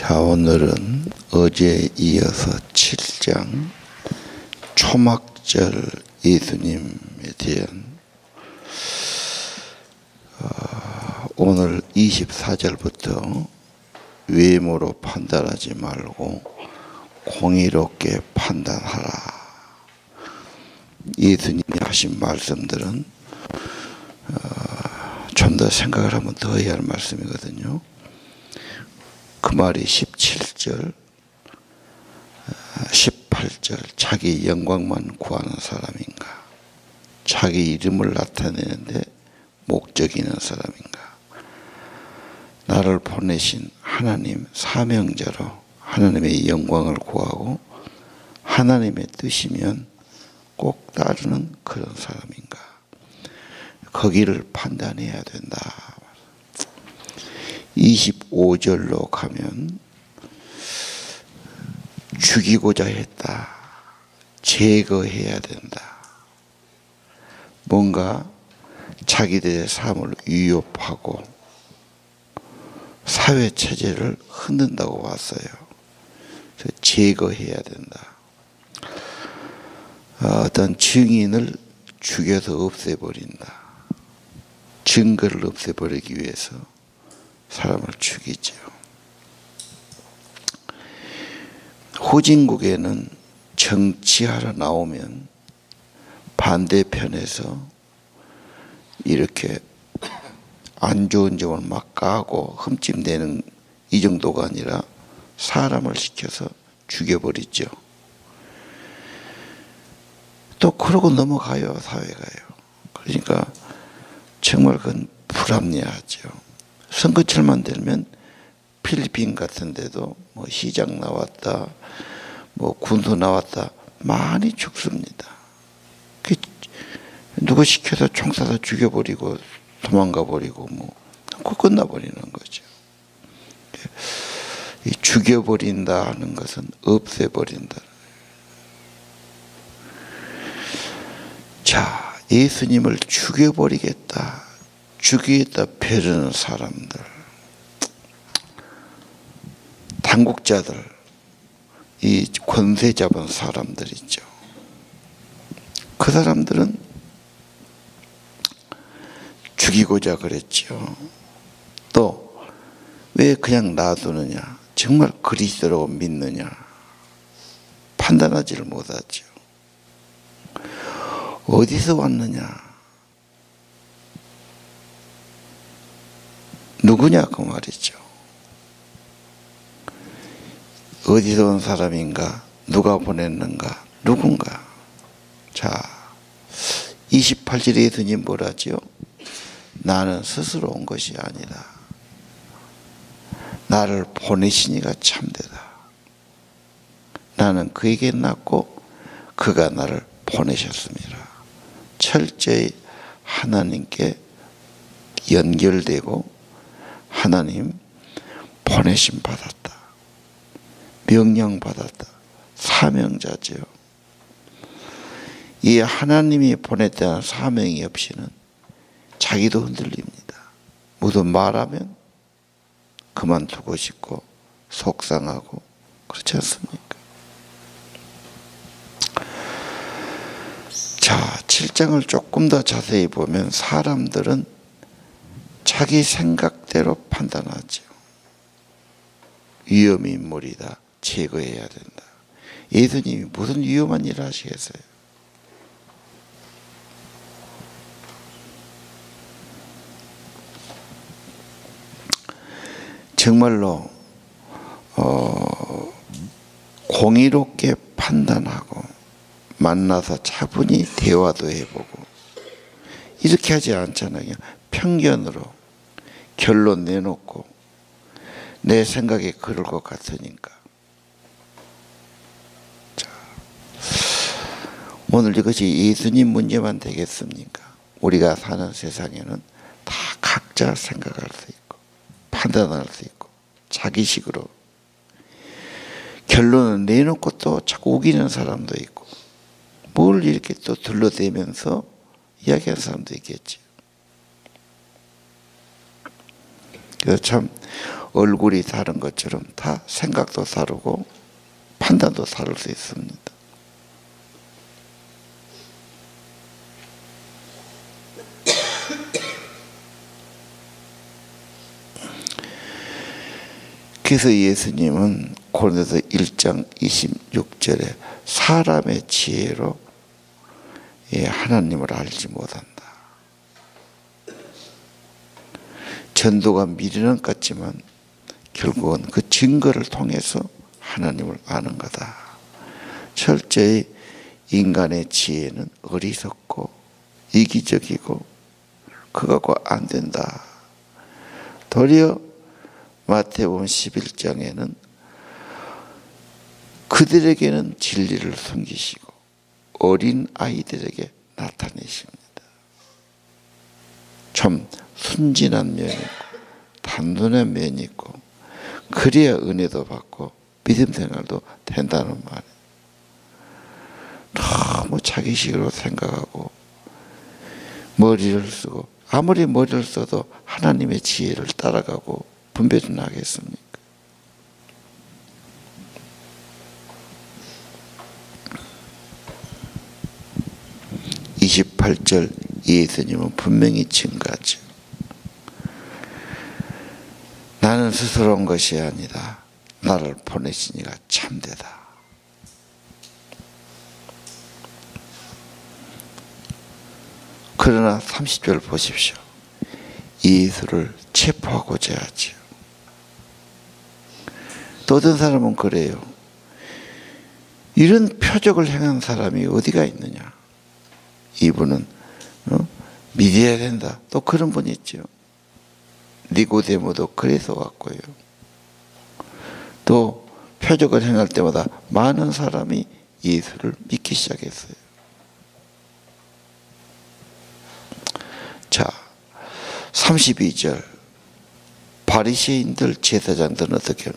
자, 오늘은 어제에 이어서 7장 초막절 예수님에 대한 어, 오늘 24절부터 외모로 판단하지 말고 공의롭게 판단하라. 예수님이 하신 말씀들은 어, 좀더 생각을 한번 더 해야 할 말씀이거든요. 그 말이 17절, 18절, 자기 영광만 구하는 사람인가? 자기 이름을 나타내는데 목적이 있는 사람인가? 나를 보내신 하나님 사명자로 하나님의 영광을 구하고 하나님의 뜻이면 꼭 따르는 그런 사람인가? 거기를 판단해야 된다. 25절로 가면 죽이고자 했다. 제거해야 된다. 뭔가 자기들의 삶을 위협하고 사회 체제를 흔든다고 봤어요. 제거해야 된다. 어떤 증인을 죽여서 없애버린다. 증거를 없애버리기 위해서 사람을 죽이죠. 후진국에는 정치하러 나오면 반대편에서 이렇게 안 좋은 점을 막 까고 흠집내는 이 정도가 아니라 사람을 시켜서 죽여버리죠. 또 그러고 넘어가요, 사회가요. 그러니까 정말 그건 불합리하죠. 선거철만 되면 필리핀 같은 데도 뭐 시장 나왔다, 뭐 군수 나왔다, 많이 죽습니다. 그 누구 시켜서 총 쏴서 죽여버리고 도망가 버리고 뭐, 그 끝나버리는 거죠. 이 죽여버린다 하는 것은 없애버린다. 자, 예수님을 죽여버리겠다. 죽이겠다 벼르는 사람들, 당국자들, 이 권세 잡은 사람들 있죠. 그 사람들은 죽이고자 그랬죠. 또 왜 그냥 놔두느냐? 정말 그리스도라고 믿느냐? 판단하지를 못하죠. 어디서 왔느냐? 누구냐 그 말이죠. 어디서 온 사람인가? 누가 보냈는가? 누군가? 자, 28절에 예수님 뭐라지요? 나는 스스로 온 것이 아니다. 나를 보내시니가 참되다. 나는 그에게 낳고 그가 나를 보내셨습니다. 철저히 하나님께 연결되고 하나님 보내심 받았다. 명령 받았다. 사명자죠. 이 하나님이 보냈다는 사명이 없이는 자기도 흔들립니다. 모두 말하면 그만두고 싶고 속상하고 그렇지 않습니까? 자, 7장을 조금 더 자세히 보면 사람들은 자기 생각대로 판단하죠. 위험이 인물이다. 제거해야 된다. 예수님이 무슨 위험한 일을 하시겠어요? 정말로 어, 공의롭게 판단하고 만나서 차분히 대화도 해보고 이렇게 하지 않잖아요. 편견으로 결론 내놓고 내 생각이 그럴 것 같으니까. 자, 오늘 이것이 예수님 문제만 되겠습니까? 우리가 사는 세상에는 다 각자 생각할 수 있고 판단할 수 있고 자기식으로 결론을 내놓고 또 자꾸 우기는 사람도 있고 뭘 이렇게 또 둘러대면서 이야기하는 사람도 있겠지. 그래서 참 얼굴이 다른 것처럼 다 생각도 다르고 판단도 다를 수 있습니다. 그래서 예수님은 고린도서 1장 26절에 사람의 지혜로 예, 하나님을 알지 못한다. 전도가 미련한 것 같지만 결국은 그 증거를 통해서 하나님을 아는 거다. 철저히 인간의 지혜는 어리석고 이기적이고 그거 갖고 안 된다. 도리어 마태복음 11장에는 그들에게는 진리를 숨기시고 어린 아이들에게 나타내십니다. 참 순진한 면이 있고 단순한 면이 있고 그래야 은혜도 받고 믿음 생활도 된다는 말이에요. 너무 자기식으로 생각하고 머리를 쓰고 아무리 머리를 써도 하나님의 지혜를 따라가고 분별은 하겠습니까? (28절) 예수님은 분명히 증가하죠. 나는 스스로 온 것이 아니다. 나를 보내시니가 참되다. 그러나 30절 보십시오. 예수를 체포하고자 하지요. 또 어떤 사람은 그래요. 이런 표적을 행한 사람이 어디가 있느냐. 이분은 어? 믿어야 된다. 또 그런 분 있죠. 니고데모도 그래서 왔고요. 또 표적을 행할 때마다 많은 사람이 예수를 믿기 시작했어요. 자, 32절 바리새인들 제사장들은 어떻게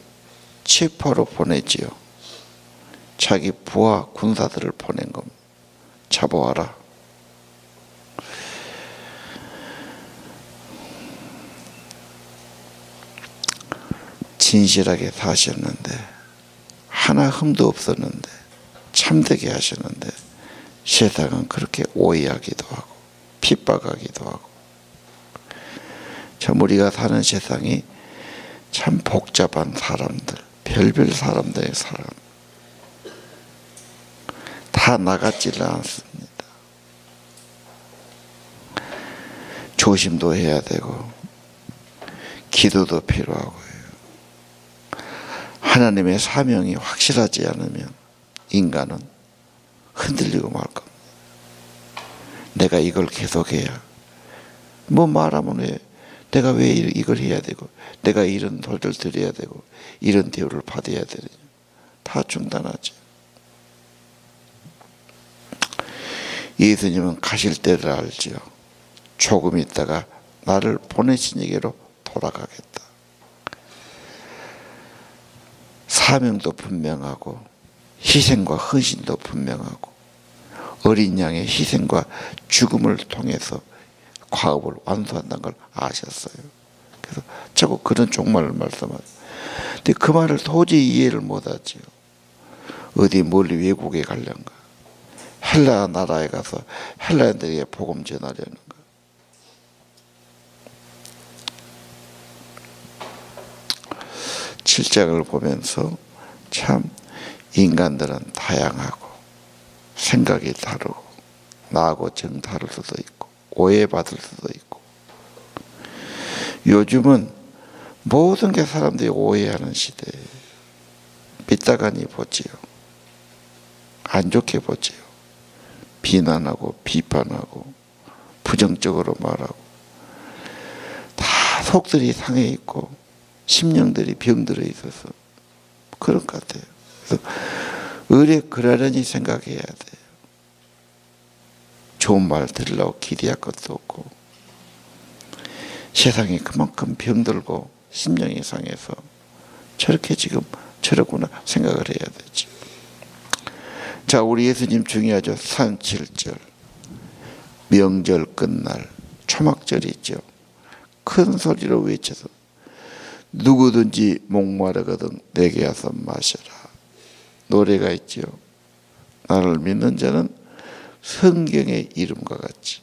체포로 보내지요. 자기 부하 군사들을 보낸 겁니다. 잡아와라. 진실하게 사셨는데 하나 흠도 없었는데 참되게 하셨는데 세상은 그렇게 오해하기도 하고 핍박하기도 하고 참 우리가 사는 세상이 참 복잡한 사람들 별별 사람들의 사람 다 나같지는 않습니다. 조심도 해야 되고 기도도 필요하고요. 하나님의 사명이 확실하지 않으면 인간은 흔들리고 말 겁니다. 내가 이걸 계속해야 뭐 말하면 왜 내가 왜 이걸 해야 되고 내가 이런 돌을 드려야 되고 이런 대우를 받아야 되느냐 다 중단하죠. 예수님은 가실 때를 알지요. 조금 있다가 나를 보내신 에게로 돌아가겠다. 사명도 분명하고 희생과 헌신도 분명하고 어린 양의 희생과 죽음을 통해서 과업을 완수한다는 걸 아셨어요. 그래서 자꾸 그런 종말을 말씀하죠. 근데 그 말을 도저히 이해를 못하지요. 어디 멀리 외국에 가려는가. 헬라 나라에 가서 헬라인들에게 복음 전하려는가. 7장을 보면서 참 인간들은 다양하고 생각이 다르고 나하고 정 다를 수도 있고 오해받을 수도 있고 요즘은 모든 게 사람들이 오해하는 시대에 빗다가니 보지요. 안 좋게 보지요. 비난하고 비판하고 부정적으로 말하고 다 속들이 상해 있고 심령들이 병들어 있어서 그런 것 같아요. 그래서 의뢰 그러려니 생각해야 돼요. 좋은 말 들으려고 기대할 것도 없고 세상이 그만큼 병들고 심령이 상해서 저렇게 지금 저러구나 생각을 해야 되죠. 자, 우리 예수님 중요하죠. 37절. 명절 끝날 초막절이 있죠. 큰 소리로 외쳐서 누구든지 목마르거든 내게 와서 마셔라. 노래가 있지요. 나를 믿는 자는 성경의 이름과 같이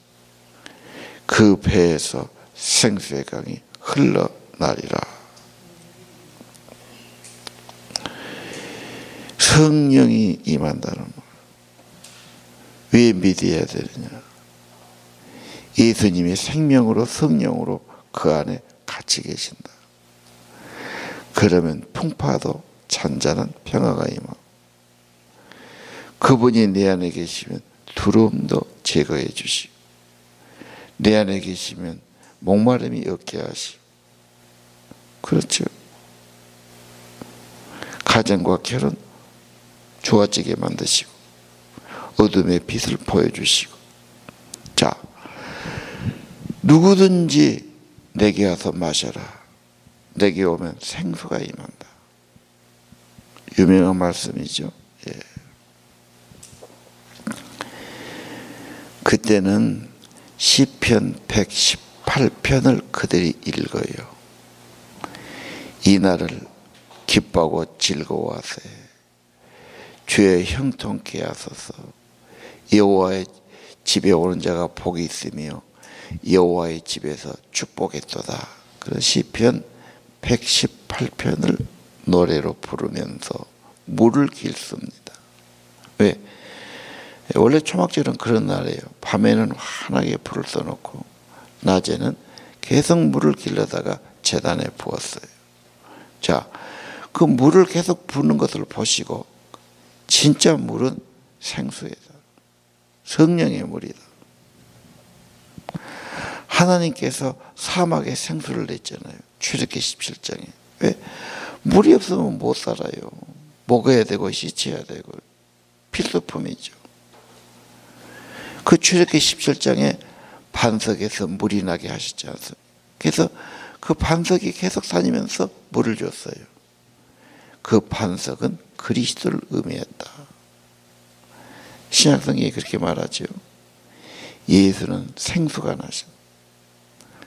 그 배에서 생수의 강이 흘러나리라. 성령이 임한다는 말. 왜 믿어야 되느냐? 예수님이 생명으로 성령으로 그 안에 같이 계신다. 그러면 풍파도 잔잔한 평화가 임하고 그분이 내 안에 계시면 두려움도 제거해 주시고 내 안에 계시면 목마름이 없게 하시고 그렇죠. 가정과 결혼 좋아지게 만드시고 어둠의 빛을 보여주시고. 자 누구든지 내게 와서 마셔라 내게 오면 생수가 임한다. 유명한 말씀이죠. 예. 그때는 시편 118편을 그들이 읽어요. 이날을 기뻐하고 즐거워하세. 주의 형통케 하소서. 여호와의 집에 오는 자가 복이 있으며 여호와의 집에서 축복했도다. 그런 시편 118편을 노래로 부르면서 물을 길습니다. 왜? 원래 초막절은 그런 날이에요. 밤에는 환하게 불을 써놓고 낮에는 계속 물을 길러다가 재단에 부었어요. 자, 그 물을 계속 부는 것을 보시고 진짜 물은 생수이다. 성령의 물이다. 하나님께서 사막에 생수를 냈잖아요. 출애기 17장에. 왜? 물이 없으면 못 살아요. 먹어야 되고 씻어야 되고 필수품이죠. 그 출애기 17장에 반석에서 물이 나게 하셨지 않습니까? 그래서 그 반석이 계속 다니면서 물을 줬어요. 그 반석은 그리스도를 의미했다. 신약성경이 그렇게 말하죠. 예수는 생수가 나신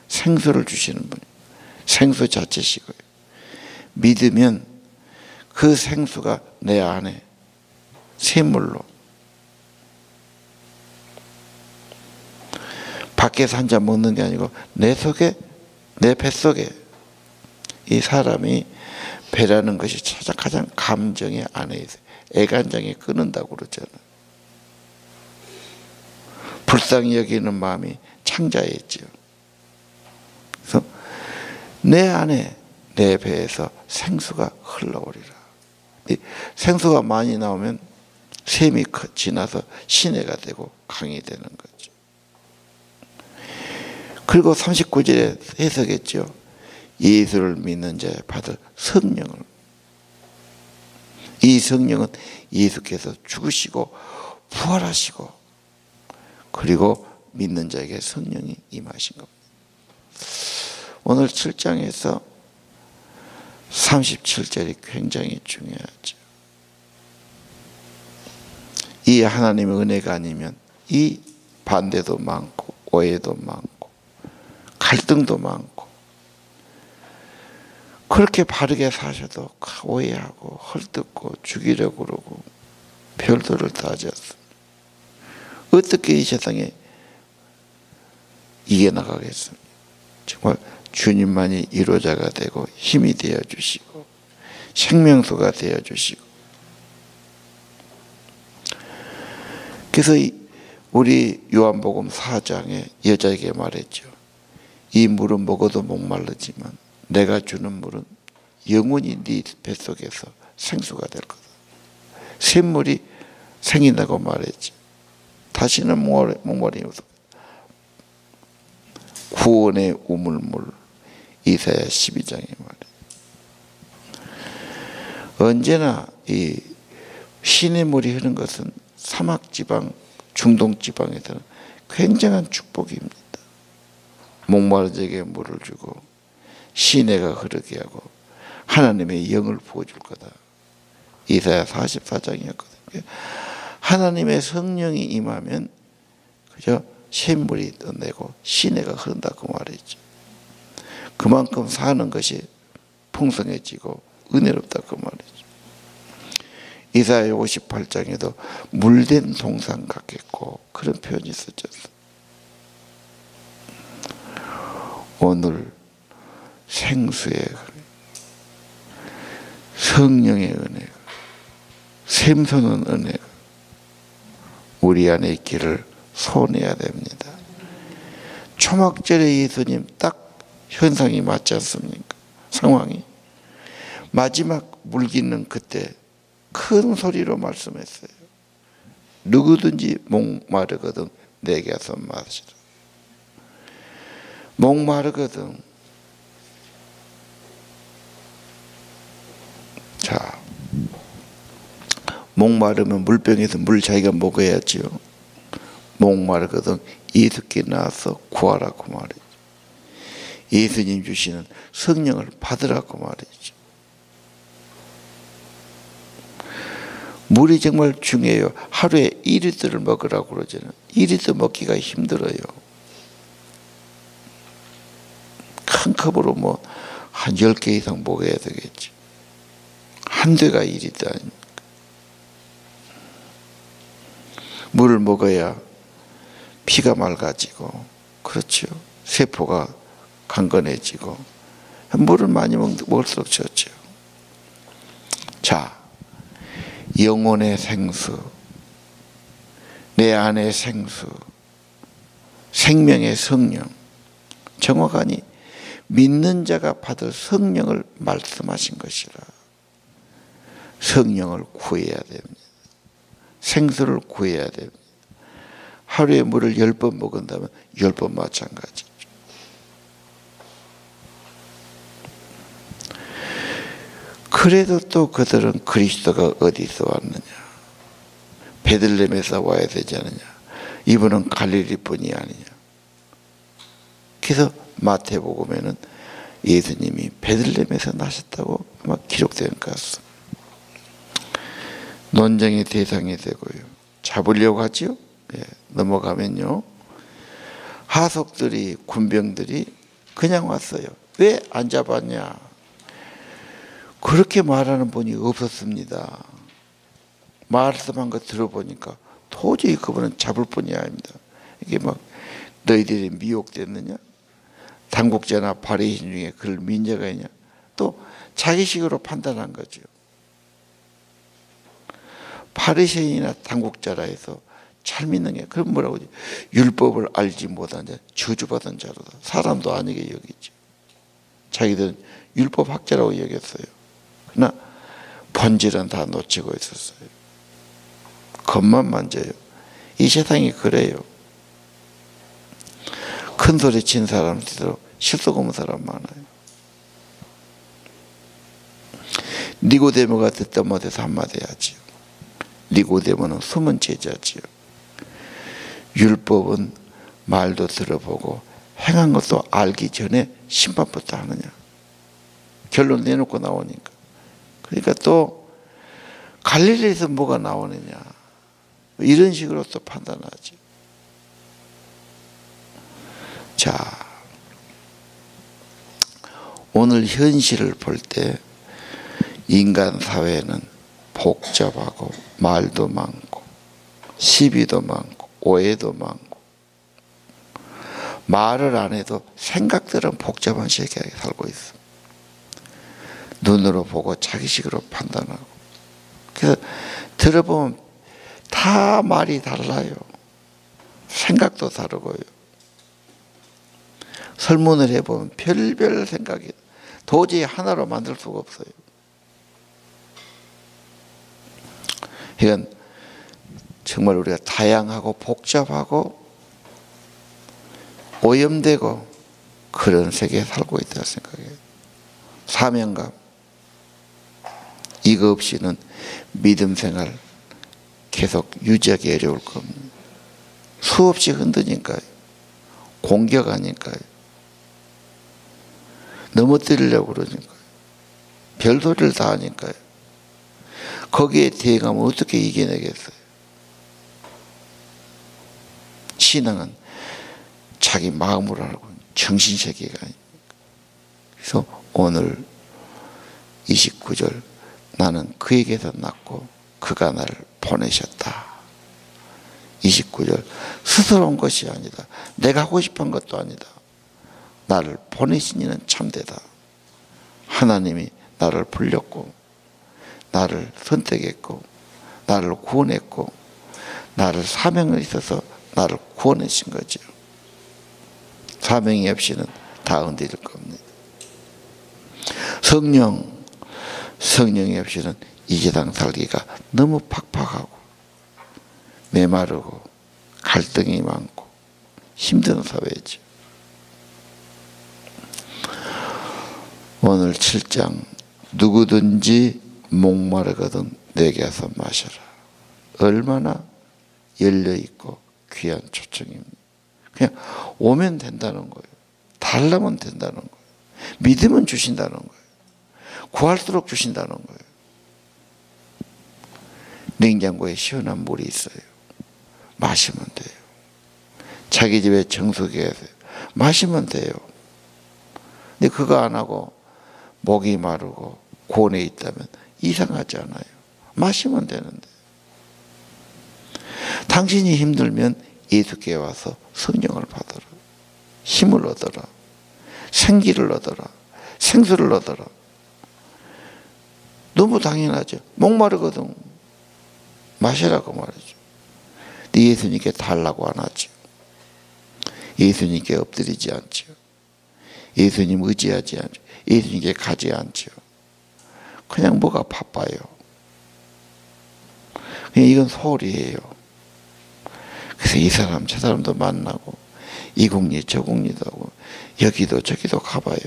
생수를 주시는 분이 생수 자체시고요. 믿으면 그 생수가 내 안에 샘물로 밖에서 한 잔 먹는 게 아니고 내 속에 내 뱃속에 이 사람이 배라는 것이 가장 감정의 안에 있어 애간장에 끊는다고 그러잖아. 불쌍히 여기는 마음이 창자에 있죠. 그래서 내 안에 내 배에서 생수가 흘러오리라. 생수가 많이 나오면 샘이 지나서 시내가 되고 강이 되는 거죠. 그리고 39절에 해석했죠. 예수를 믿는 자에 받을 성령을 이 성령은 예수께서 죽으시고 부활하시고 그리고 믿는 자에게 성령이 임하신 겁니다. 오늘 7장에서 37절이 굉장히 중요하죠. 이 하나님의 은혜가 아니면 이 반대도 많고 오해도 많고 갈등도 많고 그렇게 바르게 사셔도 오해하고 헐뜯고 죽이려고 그러고 별도를 다 하셨습니다. 어떻게 이 세상에 이겨나가겠습니까? 정말 주님만이 이로자가 되고 힘이 되어 주시고 생명수가 되어 주시고 그래서 우리 요한복음 4장에 여자에게 말했죠. 이 물은 먹어도 목말르지만 내가 주는 물은 영원히 네 뱃속에서 생수가 될 거다. 샘물이 생긴다고 말했지. 다시는 목마름이 없어. 구원의 우물물 이사야 12장에 말해. 언제나 이 신의 물이 흐르는 것은 사막 지방, 중동 지방에서는 굉장한 축복입니다. 목마른 자에게 물을 주고 시내가 흐르게 하고 하나님의 영을 부어줄 거다. 이사야 44장이었거든요. 하나님의 성령이 임하면 그저 샘물이 떠내고 시내가 흐른다 그 말이죠. 그만큼 사는 것이 풍성해지고 은혜롭다 그 말이죠. 이사야 58장에도 물된 동산 같겠고 그런 표현이 쓰졌어. 오늘 생수의 성령의 은혜가 샘솟는 은혜가 우리 안에 있기를 소원해야 됩니다. 초막절에 예수님 딱 현상이 맞지 않습니까? 상황이. 마지막 물기는 그때 큰 소리로 말씀했어요. 누구든지 목마르거든 내게 와서 마시라. 목마르거든. 자, 목마르면 물병에서 물 자기가 먹어야지요. 목마르거든 예수께 나와서 구하라고 말이죠. 예수님 주시는 성령을 받으라고 말이죠. 물이 정말 중요해요. 하루에 1리터를 먹으라고 그러잖아요. 1리터 먹기가 힘들어요. 큰 컵으로 뭐 한 10개 이상 먹어야 되겠지. 한 대가 1리터 아닙니까? 물을 먹어야 피가 맑아지고 그렇죠. 세포가 강건해지고 물을 많이 먹, 먹을수록 좋죠. 자, 영혼의 생수, 내 안의 생수, 생명의 성령, 정확하니 믿는 자가 받을 성령을 말씀하신 것이라. 성령을 구해야 됩니다. 생수를 구해야 됩니다. 하루에 물을 열 번 먹은다면 열 번 마찬가지 그래도 또 그들은 그리스도가 어디서 왔느냐? 베들렘에서 와야 되지 않느냐? 이분은 갈릴리 분이 아니냐? 그래서 마태복음에는 예수님이 베들렘에서 나셨다고 막 기록된 것 같습니다. 논쟁의 대상이 되고요. 잡으려고 하죠? 예, 넘어가면요. 하석들이, 군병들이 그냥 왔어요. 왜 안 잡았냐? 그렇게 말하는 분이 없었습니다. 말씀한 거 들어보니까 도저히 그분은 잡을 분이 아닙니다. 이게 막 너희들이 미혹됐느냐? 당국자나 바리신 중에 그를 민자가 있냐? 또 자기식으로 판단한 거죠. 바리새인이나 당국자라 해서 잘 믿는 게 그럼 뭐라고 하지? 율법을 알지 못한 자, 저주받은 자로다. 사람도 아니게 여기죠. 자기들은 율법 학자라고 여겼어요. 그러나 본질은 다 놓치고 있었어요. 겉만 만져요. 이 세상이 그래요. 큰 소리 친 사람들도 실속 없는 사람 많아요. 니고데모가 듣다 못해서 한마디 하지요. 니고데모는 숨은 제자지요. 율법은 말도 들어보고 행한 것도 알기 전에 심판부터 하느냐. 결론 내놓고 나오니까. 그러니까 또 갈릴리에서 뭐가 나오느냐. 이런 식으로 또 판단하죠. 자, 오늘 현실을 볼 때 인간 사회는 복잡하고 말도 많고 시비도 많고 오해도 많고 말을 안 해도 생각들은 복잡한 세계에 살고 있어. 눈으로 보고 자기식으로 판단하고. 그래서 들어보면 다 말이 달라요. 생각도 다르고요. 설문을 해보면 별별 생각이 도저히 하나로 만들 수가 없어요. 이건 정말 우리가 다양하고 복잡하고 오염되고 그런 세계에 살고 있다 생각해요. 사명감. 이거 없이는 믿음 생활 계속 유지하기 어려울 겁니다. 수없이 흔드니까요. 공격하니까요. 넘어뜨리려고 그러니까요. 별소리를 다 하니까요. 거기에 대응하면 어떻게 이겨내겠어요? 신앙은 자기 마음으로 알고 정신세계가 아닙니까? 그래서 오늘 29절 나는 그에게서 났고 그가 나를 보내셨다. 29절 스스로 온 것이 아니다. 내가 하고 싶은 것도 아니다. 나를 보내신 이는 참되다. 하나님이 나를 불렸고 나를 선택했고 나를 구원했고 나를 사명을 있어서 나를 구원하신 거죠. 사명이 없이는 다 흔들릴 겁니다. 성령, 성령이 없이는 이 세상 살기가 너무 팍팍하고 메마르고 갈등이 많고 힘든 사회죠. 오늘 7장 누구든지 목마르거든 내게 와서 마셔라. 얼마나 열려 있고 귀한 초청입니다. 그냥 오면 된다는 거예요. 달라면 된다는 거예요. 믿으면 주신다는 거예요. 구할수록 주신다는 거예요. 냉장고에 시원한 물이 있어요. 마시면 돼요. 자기 집에 정수기가 있어요. 마시면 돼요. 근데 그거 안 하고 목이 마르고 고뇌 있다면 이상하지 않아요. 마시면 되는데. 당신이 힘들면 예수께 와서 성령을 받아라. 힘을 얻어라. 생기를 얻어라. 생수를 얻어라. 너무 당연하죠. 목마르거든. 마시라고 말이죠. 네 예수님께 달라고 안 하죠. 예수님께 엎드리지 않죠. 예수님 의지하지 않죠. 예수님께 가지 않죠. 그냥 뭐가 바빠요. 그냥 이건 소리예요. 그래서 이 사람 저 사람도 만나고 이 국리 저 국리도 하고 여기도 저기도 가봐요.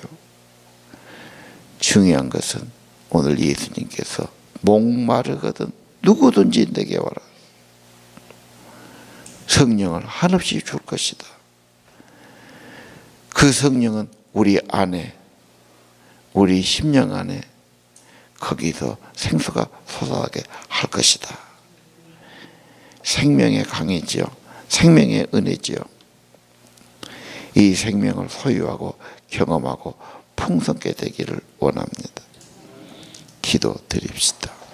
중요한 것은 오늘 예수님께서 목마르거든 누구든지 내게 와라. 성령을 한없이 줄 것이다. 그 성령은 우리 안에, 우리 심령 안에 거기서 생수가 솟아나게 할 것이다. 생명의 강이지요. 생명의 은혜지요. 이 생명을 소유하고 경험하고 풍성게 되기를 원합니다. 기도 드립시다.